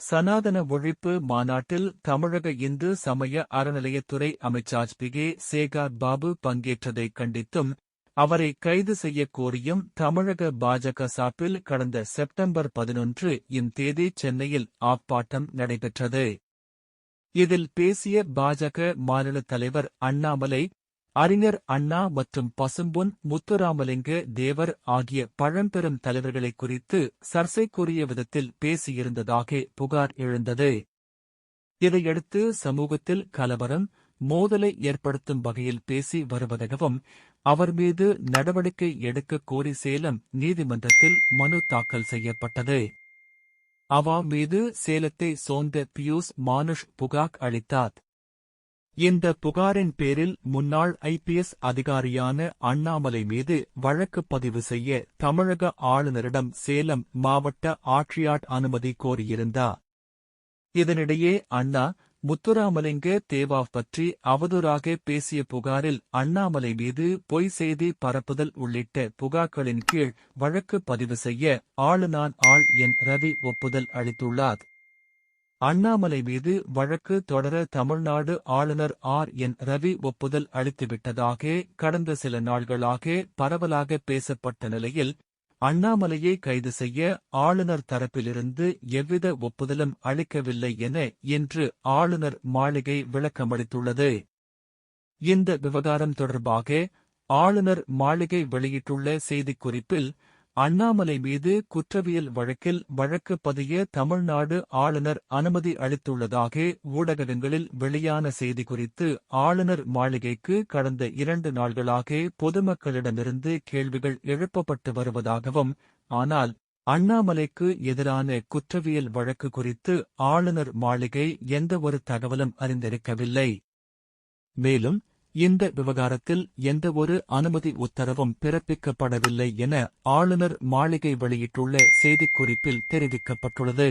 சனாதன ஒழிப்பு மாநாட்டில் தமிழக இந்து சமய அறநிலையத்துறை அமைச்சர் பி கே சேகர் பாபு பங்கேற்றதைக் கண்டித்தும் அவரை கைது செய்யக் கோரியும் தமிழக பாஜக சார்பில் கடந்த செப்டம்பர் பதினொன்று இம் தேதி சென்னையில் ஆர்ப்பாட்டம் நடைபெற்றது. இதில் பேசிய பாஜக மாநில தலைவர் அண்ணாமலை அறிஞர் அண்ணா மற்றும் பசும்பொன் முத்துராமலிங்க தேவர் ஆகிய பழம்பெரும் தலைவர்களை குறித்து சர்ச்சைக்குரிய விதத்தில் பேசியிருந்ததாக புகார் எழுந்தது. இதையடுத்து சமூகத்தில் கலவரம் மோதலை ஏற்படுத்தும் வகையில் பேசி வருவதாகவும் அவர் மீது நடவடிக்கை எடுக்க கோரி சேலம் நீதிமன்றத்தில் மனு தாக்கல் செய்யப்பட்டது. அவா மீது சேலத்தை சோர்ந்த பியூஸ் மானுஷ் புகாக் அளித்தார். இந்த புகாரின் பேரில் முன்னாள் ஐபிஎஸ் அதிகாரியான அண்ணாமலை மீது வழக்கு பதிவு செய்ய தமிழக ஆளுநரிடம் சேலம் மாவட்ட ஆட்சியாட் அனுமதி கோரியிருந்தார். இதனிடையே அண்ணா முத்துராமலிங்க தேவா பற்றி அவதூறாக பேசிய புகாரில் அண்ணாமலை மீது பொய் செய்தி பரப்புதல் உள்ளிட்ட புகாக்களின் கீழ் வழக்கு பதிவு செய்ய ஆளுநான் ஆள் என் ரவி ஒப்புதல் அளித்துள்ளார். அண்ணாமலை மீது வழக்கு தொடர தமிழ்நாடு ஆளுநர் ஆர். என். ரவி ஒப்புதல் அளித்துவிட்டதாக கடந்த சில நாள்களாக பரவலாக பேசப்பட்ட நிலையில் அண்ணாமலையை கைது செய்ய ஆளுநர் தரப்பிலிருந்து எவ்வித ஒப்புதலும் அளிக்கவில்லை என இன்று ஆளுநர் மாளிகை விளக்கமளித்துள்ளது. இந்த விவகாரம் தொடர்பாக ஆளுநர் மாளிகை வெளியிட்டுள்ள செய்திக்குறிப்பில் அண்ணாமலை மீது குற்றவியல் வழக்கில் வழக்கு பதிய தமிழ்நாடு ஆளுநர் அனுமதி அளித்துள்ளதாக ஊடகங்களில் வெளியான செய்தி குறித்து ஆளுநர் மாளிகைக்கு கடந்த இரண்டு நாள்களாக பொதுமக்களிடமிருந்து கேள்விகள் எழுப்பப்பட்டு வருவதாகவும் ஆனால் அண்ணாமலைக்கு எதிரான குற்றவியல் வழக்கு குறித்து ஆளுநர் மாளிகை எந்தவொரு தகவலும் அறிந்திருக்கவில்லை. மேலும் இந்த விவகாரத்தில் எந்தவொரு அனுமதி உத்தரவும் பிறப்பிக்கப்படவில்லை என ஆளுநர் மாளிகை வெளியிட்டுள்ள செய்திக்குறிப்பில் தெரிவிக்கப்பட்டுள்ளது.